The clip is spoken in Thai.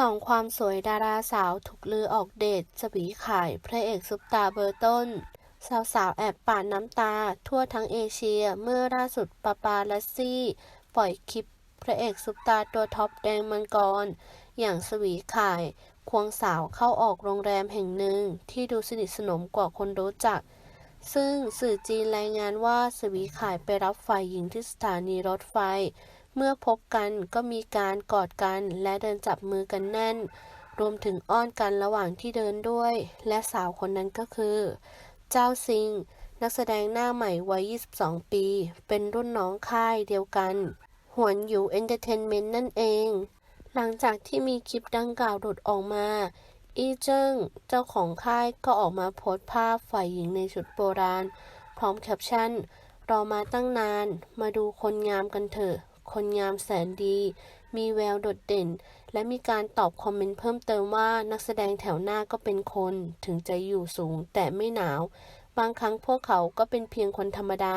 สองความสวยดาราสาวถูกลือออกเดทสวีขายพระเอกซุปตาเบอร์ต้น สาวๆ แอบปาดน้ำตา ทั่วทั้งเอเชียเมื่อล่าสุดปาปาลัสซี่ ปล่อยคลิปพระเอกซุปตาตัวท็อปแดงมังกร อย่างสวีขาย ควงสาวเข้าออกโรงแรมแห่งหนึ่งที่ดูสนิทสนมกว่าคนรู้จัก ซึ่งสื่อจีนรายงานว่าสวีขายไปรับฝ่ายหญิงที่สถานีรถไฟ เมื่อพบกันก็มีการกอดกันและเดินจับมือกันแน่น รวมถึงอ้อนกันระหว่างที่เดินด้วย และสาวคนนั้นก็คือ เจ้าซิง นักแสดงหน้าใหม่วัย 22 ปี เป็นรุ่นน้องค่ายเดียวกัน หวนหยูเอนเตอร์เทนเมนต์นั่นเอง หลังจากที่มีคลิปดังกล่าวหลุดออกมาอีเจิ้งเจ้าของค่ายก็ออกมาโพสต์ภาพฝ่ายหญิงในชุดโบราณ พร้อมแคปชั่นรอมาตั้งนาน มาดูคนงามกันเถอะ คนงามแสนดี มีแววโดดเด่น และมีการตอบคอมเมนต์เพิ่มเติมว่านักแสดงแถวหน้าก็เป็นคนถึงจะอยู่สูงแต่ไม่หนาว บางครั้งพวกเขาก็เป็นเพียงคนธรรมดา